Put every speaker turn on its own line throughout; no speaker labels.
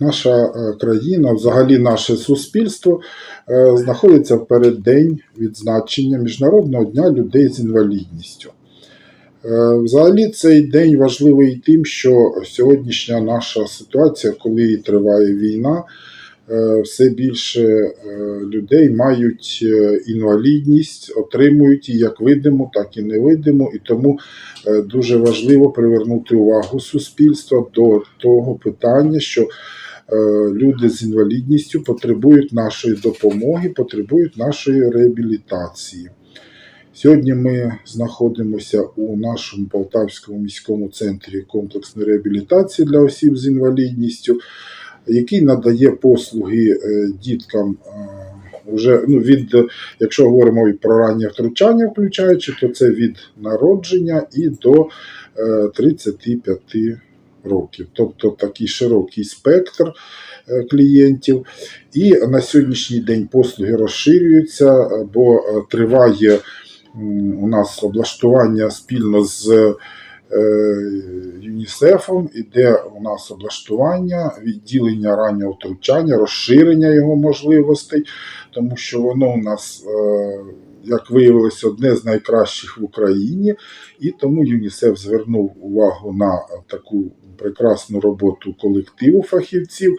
наша е, країна, взагалі наше суспільство е, знаходиться в переддень відзначення Міжнародного дня людей з інвалідністю. Е, Взагалі цей день важливий тим, що сьогоднішня наша ситуація, коли триває війна, все більше людей мають інвалідність, отримують її як видиму, так і невидиму, і тому дуже важливо привернути увагу суспільства до того питання, що люди з інвалідністю потребують нашої допомоги, потребують нашої реабілітації. Сьогодні ми знаходимося у нашому Полтавському міському центрі комплексної реабілітації для осіб з інвалідністю, який надає послуги е, діткам. е, Уже ну, від, якщо говоримо про раннє втручання, включаючи, то це від народження і до е, 35 років. Тобто такий широкий спектр е, клієнтів. І на сьогоднішній день послуги розширюються, бо е, триває у нас облаштування спільно з е, ЮНІСЕФом, іде у нас облаштування, відділення раннього втручання, розширення його можливостей, тому що воно у нас, як виявилось, одне з найкращих в Україні, і тому ЮНІСЕФ звернув увагу на таку прекрасну роботу колективу фахівців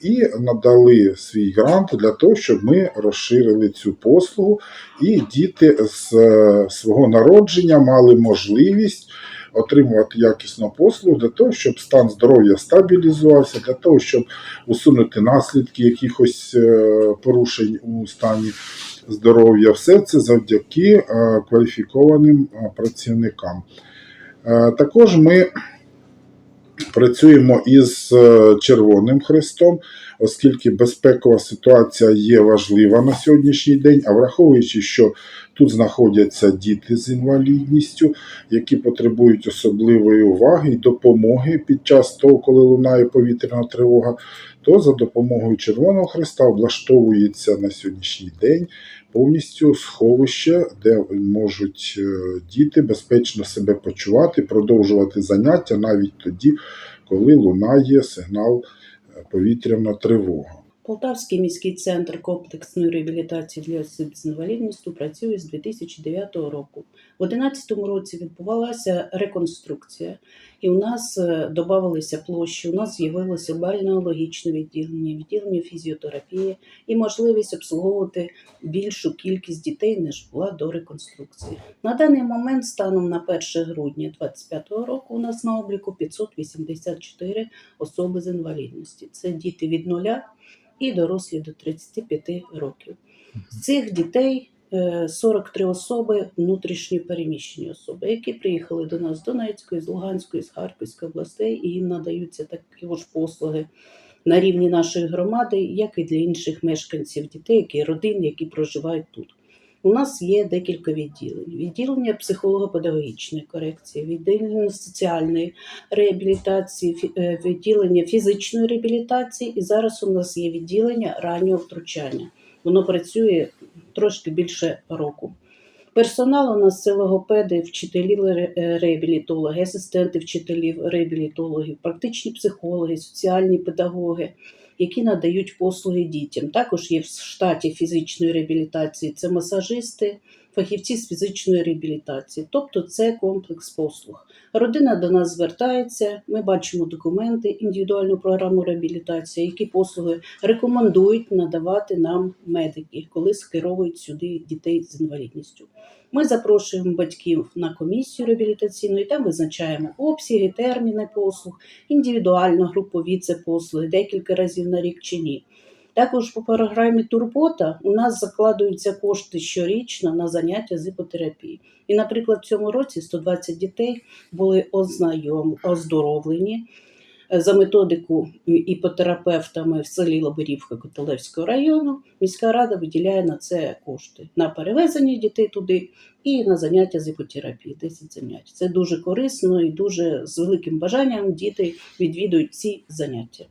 і надали свій грант для того, щоб ми розширили цю послугу, і діти з е, свого народження мали можливість отримувати якісну послугу для того, щоб стан здоров'я стабілізувався, для того, щоб усунути наслідки якихось е, порушень у стані здоров'я. Все це завдяки е, кваліфікованим працівникам. Також ми працюємо із е, Червоним Хрестом, оскільки безпекова ситуація є важлива на сьогоднішній день, а враховуючи, що тут знаходяться діти з інвалідністю, які потребують особливої уваги і допомоги під час того, коли лунає повітряна тривога, то за допомогою Червоного Хреста облаштовується на сьогоднішній день повністю сховище, де можуть е, діти безпечно себе почувати, продовжувати заняття навіть тоді, коли лунає сигнал повітряна тривога.
Полтавський міський центр комплексної реабілітації для осіб з інвалідністю працює з 2009 року. У 2011 році відбувалася реконструкція, і у нас додавалися площі. У нас з'явилося бальнеологічне відділення, відділення фізіотерапії і можливість обслуговувати більшу кількість дітей, ніж була до реконструкції. На даний момент, станом на 1 грудня 2025 року, у нас на обліку 584 особи з інвалідності. Це діти від нуля і дорослі до 35 років. З цих дітей е, 43 особи внутрішні переміщені особи, які приїхали до нас з Донецької, з Луганської, з Харківської областей, і їм надаються такі ж послуги на рівні нашої громади, як і для інших мешканців дітей, які родин, які проживають тут. У нас є декілька відділень: відділення психолого-педагогічної корекції, відділення соціальної реабілітації, е, відділення фізичної реабілітації, і зараз у нас є відділення раннього втручання. Воно працює трошки більше року. Персонал у нас це логопеди, вчителі е, реабілітологи, асистенти вчителів реабілітологів, практичні психологи, соціальні педагоги, які надають послуги дітям. Також є в штаті фізичної реабілітації це масажисти, фахівці з фізичної реабілітації, тобто це комплекс послуг. Родина до нас звертається, ми бачимо документи, індивідуальну програму реабілітації, які послуги рекомендують надавати нам медики, коли скеровують сюди дітей з інвалідністю. Ми запрошуємо батьків на комісію реабілітаційну і там визначаємо обсяги, терміни послуг, індивідуально групові це послуги декілька разів на рік чи ні. Також по програмі Турбота у нас закладуються кошти щорічно на заняття з іпотерапії. І, наприклад, в цьому році 120 дітей були ознайом, оздоровлені за методику іпотерапевтами в селі Лобирівка Котелевського району. Міська рада виділяє на це кошти на перевезення дітей туди і на заняття з іпотерапії, 10 занять. Це дуже корисно і дуже з великим бажанням діти відвідують ці заняття.